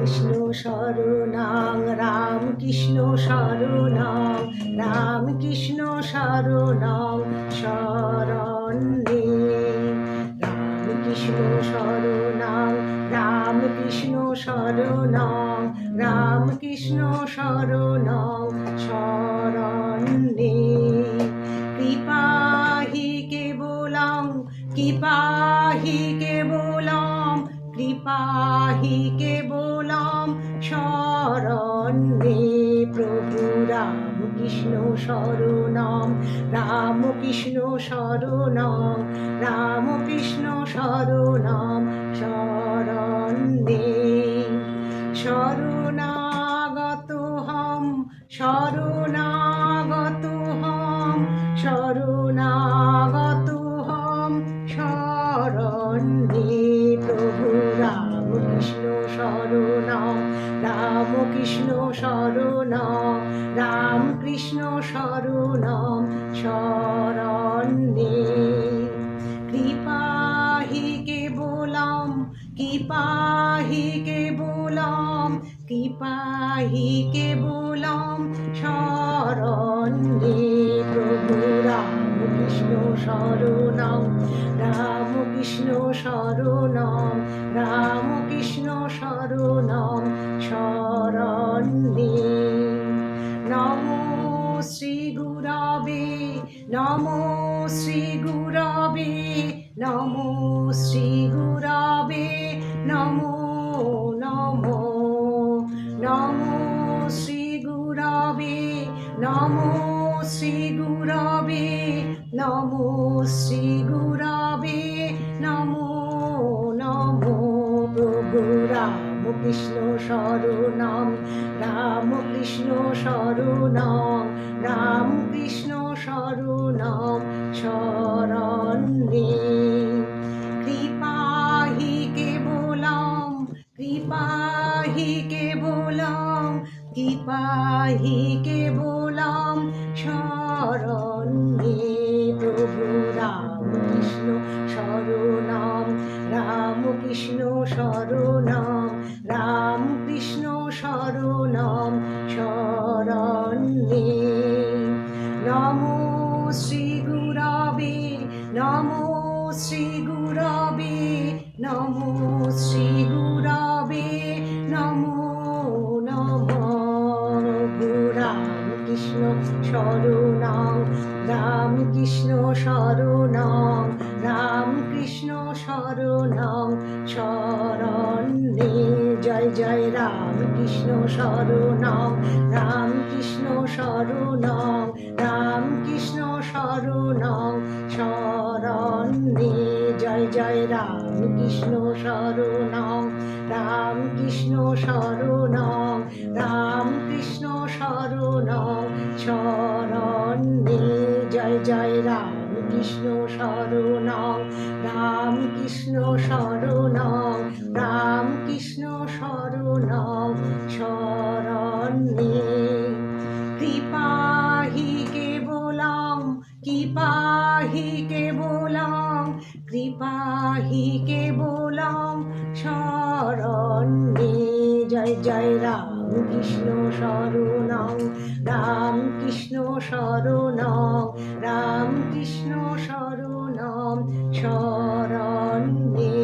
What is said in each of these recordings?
Krishna শরণাং Ram Krishna শরণাং Ram Krishna শরণে Krishna শরণাং শরণে। কৃপাহি কেবলং কৃপাহি কেবলম কৃপাহি কেবলম শরণে। Prabhu Ram Krishna শরণম, Ram Krishna শরণম, Ram Krishna শরণম Krishna শরণম Ram Krishna শরণম শরণে। কৃপাহি কেবলম কৃপাহি কেবলম কৃপাহি কেবলম শরণে। Prabhu Ram Krishna শরণম, Ram Krishna শরণম, Ram Krishna শরণম Namo Shri গুরবে, Namo Shri গুরবে, Namo Namo Namo Shri গুরবে, Namo Shri গুরবে, Namo Shri গুরবে। Krishna শরণম, Ram Krishna শরণম, Ram Krishna শরণম, শরণে কৃপাহি কেবলম কৃপাহি কেবলম কৃপাহি কেবলম, শরণে Prabhu. Ram Krishna শরণম, Ram Krishna শরণম শরণম শরণে। Namo Shri গুরবে, Namo Shri গুরবে, Namo Shri গুরবে, Namo Namo Ram Krishna শরণং, Ram Krishna শরণং, Ram Krishna শরণং, শরণে। Joy Joy Ram Krishna শরণং Ram Krishna শরণং Ram Krishna শরণং শরণে Joy Joy Ram Krishna শরণং Ram Krishna শরণং Ram Krishna শরণং শরণে Joy Joy Ram Krishna শরণং Ram Krishna শরণং Ram Krishna কৃপাহি কেবলম শরণে Joy Joy Ram Krishna শরণং Ram Krishna শরণং Ram Krishna শরণম। শরণে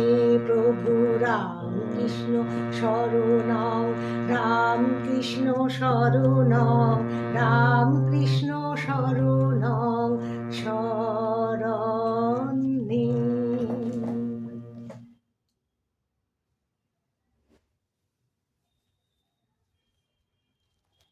Prabhu Ram Krishna শরণং Ram Krishna শরণং Ram Krishna শরণং